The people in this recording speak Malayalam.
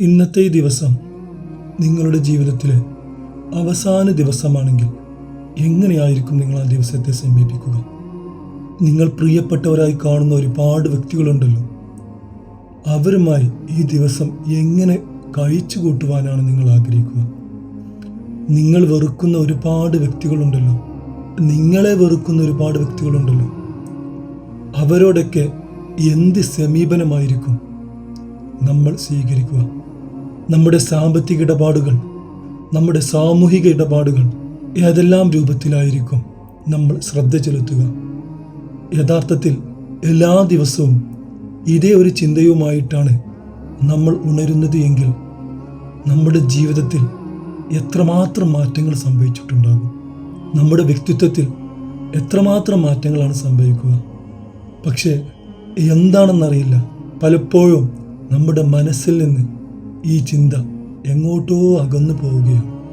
ഇന്നത്തെ ഈ ദിവസം നിങ്ങളുടെ ജീവിതത്തിലെ അവസാന ദിവസമാണെങ്കിൽ എങ്ങനെയായിരിക്കും നിങ്ങൾ ആ ദിവസത്തെ സമീപിക്കുക? നിങ്ങൾ പ്രിയപ്പെട്ടവരായി കാണുന്ന ഒരുപാട് വ്യക്തികളുണ്ടല്ലോ. അവരുമായി ഈ ദിവസം എങ്ങനെ കഴിച്ചു കൂട്ടുവാനാണ് നിങ്ങൾ ആഗ്രഹിക്കുക? നിങ്ങൾ വെറുക്കുന്ന ഒരുപാട് വ്യക്തികളുണ്ടല്ലോ. നിങ്ങളെ വെറുക്കുന്ന ഒരുപാട് വ്യക്തികളുണ്ടല്ലോ. അവരോടൊക്കെ എന്ത് സമീപനമായിരിക്കും? നമ്മൾ സ്വീകരിക്കുക. നമ്മുടെ സാമ്പത്തിക ഇടപാടുകൾ നമ്മുടെ സാമൂഹിക ഇടപാടുകൾ ഏതെല്ലാം രൂപത്തിലായിരിക്കും നമ്മൾ ശ്രദ്ധ ചെലുത്തുക. യഥാർത്ഥത്തിൽ എല്ലാ ദിവസവും ഇതേ ഒരു ചിന്തയുമായിട്ടാണ് നമ്മൾ ഉണരുന്നത് എങ്കിൽ നമ്മുടെ ജീവിതത്തിൽ എത്രമാത്രം മാറ്റങ്ങൾ സംഭവിച്ചിട്ടുണ്ടാകും. നമ്മുടെ വ്യക്തിത്വത്തിൽ എത്രമാത്രം മാറ്റങ്ങളാണ് സംഭവിക്കുക. പക്ഷേ എന്താണെന്നറിയില്ല. പലപ്പോഴും നമ്മുടെ മനസ്സിൽ നിന്ന് ഈ ചിന്ത എങ്ങോട്ടോ അകന്നു പോവുകയാണ്.